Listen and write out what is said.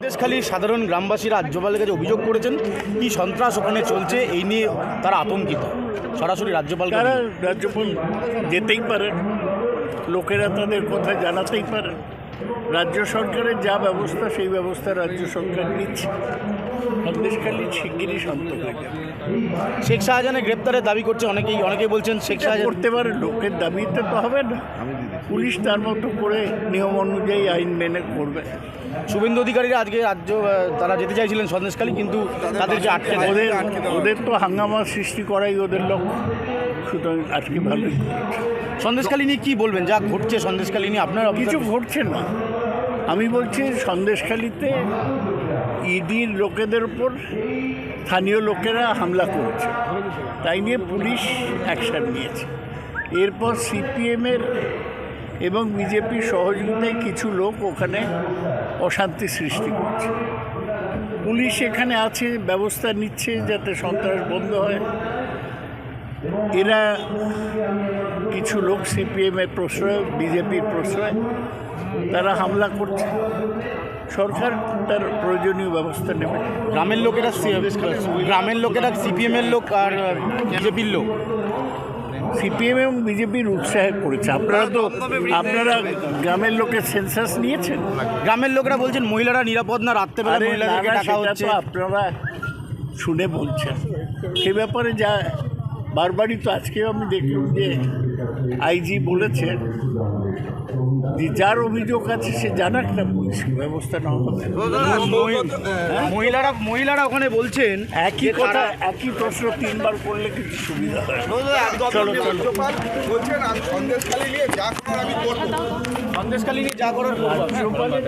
সন্দেশখালী সাধারণ গ্রামবাসীরা রাজ্যপালের কাছে অভিযোগ করেছেন কি সন্ত্রাস ওখানে চলছে এই নিয়ে তারা আতঙ্কিত। সরাসরি রাজ্যপালকে তারা রাজ্যপাল যেতেই পারে লোকেরা তাদের কথা জানাতেই পারেন। রাজ্য সরকারের যা ব্যবস্থা সেই ব্যবস্থা রাজ্য সরকার নিচ্ছে। সন্দেশখালী শিগগিরই শান্ত হয়ে যাবে। শেখ শাহজাহানের গ্রেপ্তারের দাবি করছে অনেকেই। অনেকেই বলছেন শেখ শাহজাহান করতে পারে লোকের দাবিতে তো হবে না। পুলিশ তার মতো করে নিয়ম অনুযায়ী আইন মেনে করবে। শুভেন্দু অধিকারীরা আজকে রাজ্য তারা যেতে চাইছিলেন সন্দেশখালী কিন্তু তাদেরকে আটকে ওদের ওদের তো হাঙ্গামা সৃষ্টি করাই ওদের লক্ষ্য। সুতরাং আজকে ভালোই সন্দেশখালী নিয়ে কি বলবেন? যা ঘটছে সন্দেশখালী নিয়ে আপনার কিছু ঘটছে না। আমি বলছি সন্দেশখালিতে ইডির লোকেদের উপর স্থানীয় লোকেরা হামলা করেছে। তাই নিয়ে পুলিশ অ্যাকশন নিয়েছে। এরপর সিপিএমের এবং বিজেপির সহযোগিতায় কিছু লোক ওখানে অশান্তি সৃষ্টি করছে। পুলিশ এখানে আছে, ব্যবস্থা নিচ্ছে যাতে সন্ত্রাস বন্ধ হয়। এরা কিছু লোক সিপিএমের প্রশ্রয় বিজেপির প্রশ্রয় তারা হামলা করছে। সরকার তার প্রয়োজনীয় ব্যবস্থা নেবে। গ্রামের লোকেরা গ্রামের লোকেরা সিপিএম এর লোক আর বিজেপির লোক। সিপিএম এবং বিজেপির উৎসাহে করেছে। আপনারা তো আপনারা গ্রামের লোকের সেন্সাস নিয়েছেন? গ্রামের লোকেরা বলছেন মহিলারা নিরাপদ না রাত্রেবেলা মহিলাদেরকে সেটা হচ্ছে। আপনারা শুনে বলছেন। সে ব্যাপারে যা বারবারই তো আজকেও আমি দেখলাম যে আইজি বলেছেন যে যার অভিযোগ আছে সে জানাক না পুলিশ। ব্যবস্থা না হবে। মহিলারা মহিলারা ওখানে বলছেন একই কথা একই প্রশ্ন তিনবার করলে কিছু সুবিধা হয়। চলো চলো। বলছেন আমি সন্দেশখালী নিয়ে যা করার আমি করব। সন্দেশখালী নিয়ে যা করার করব। রাজ্যপালের